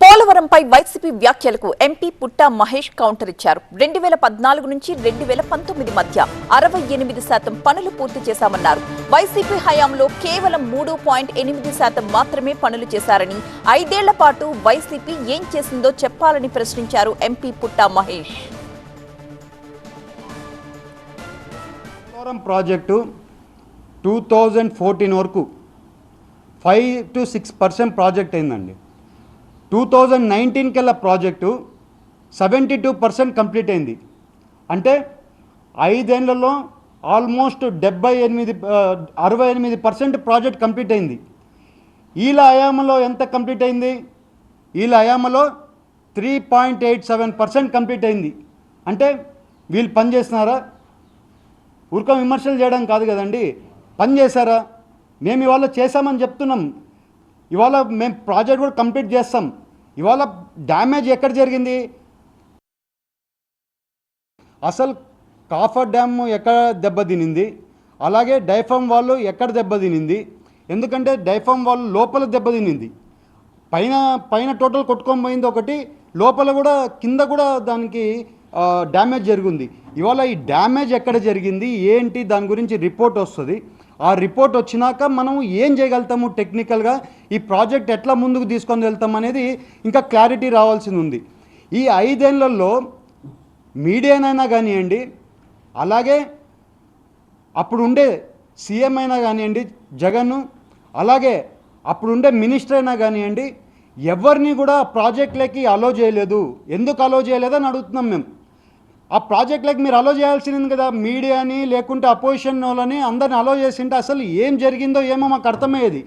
పోలవరంపై YCP వ్యాఖ్యలకు MP Putta Mahesh counter ఇచ్చారు. రెండు వేల పద్నాలుగు నుంచి రెండు వేల పంతొమ్మిది మధ్య అరవై ఎనిమిది శాతం పనులు పూర్తి చేశామన్నారు. వైసీపీ హయాంలో కేవలం మూడు పాయింట్ ఎనిమిది శాతం మాత్రమే పనులు చేశారని ఐదేళ్ళ పాటు వైసీపీ ఏం చేసిందో చెప్పాలని ప్రశ్నించారు MP Putta Mahesh. Polavaram project two thousand fourteen వరకు five to six percent project అయిందండి. టూ థౌజండ్ నైన్టీన్ కల్లా project seventy two percent complete అయింది. అంటే ఐదేళ్ళలో ఆల్మోస్ట్ డెబ్బై ఎనిమిది అరవై ఎనిమిది పర్సెంట్ ప్రాజెక్ట్ కంప్లీట్ అయింది. వీళ్ళ అయామలో ఎంత కంప్లీట్ అయింది? వీళ్ళ అయామలో three point eight seven percent complete అయింది. అంటే వీళ్ళు పని చేస్తున్నారా? ఊరిక విమర్శలు చేయడం కాదు కదండి. పని చేశారా? మేము ఇవాళ చేశామని చెప్తున్నాం. ఇవాళ మేము ప్రాజెక్ట్ కూడా కంప్లీట్ చేస్తాం. ఇవాళ డ్యామేజ్ ఎక్కడ జరిగింది? అసలు కాఫర్ డ్యామ్ ఎక్కడ దెబ్బతినింది అలాగే డైఫామ్ వాళ్ళు ఎక్కడ దెబ్బతినింది ఎందుకంటే డైఫామ్ వాళ్ళు లోపల దెబ్బతినింది పైన పైన టోటల్ కొట్టుకొని పోయింది ఒకటి లోపల కూడా కింద కూడా దానికి డ్యామేజ్ జరిగింది. ఇవాళ ఈ డ్యామేజ్ ఎక్కడ జరిగింది? ఏంటి? దాని గురించి రిపోర్ట్ వస్తుంది. ఆ రిపోర్ట్ వచ్చినాక మనం ఏం చేయగలుగుతాము టెక్నికల్గా? ఈ ప్రాజెక్ట్ ఎట్లా ముందుకు తీసుకొని వెళ్తాం అనేది ఇంకా క్లారిటీ రావాల్సింది ఉంది. ఈ ఐదేళ్ళలో మీడియానైనా కానివ్వండి అలాగే అప్పుడు ఉండే సీఎం అయినా కానివ్వండి జగన్ అలాగే అప్పుడుండే మినిస్టర్ అయినా కానివ్వండి ఎవరిని కూడా ఆ ప్రాజెక్ట్లకి అలో చేయలేదు. ఎందుకు అలో చేయలేదని అడుగుతున్నాం మేము. ఆ ప్రాజెక్టులకు మీరు అలో చేయాల్సింది కదా మీడియాని లేకుంటే అపోజిషన్ వాళ్ళని అందరిని అలో చేసింటే అసలు ఏం జరిగిందో ఏమో మాకు అర్థమయ్యేది.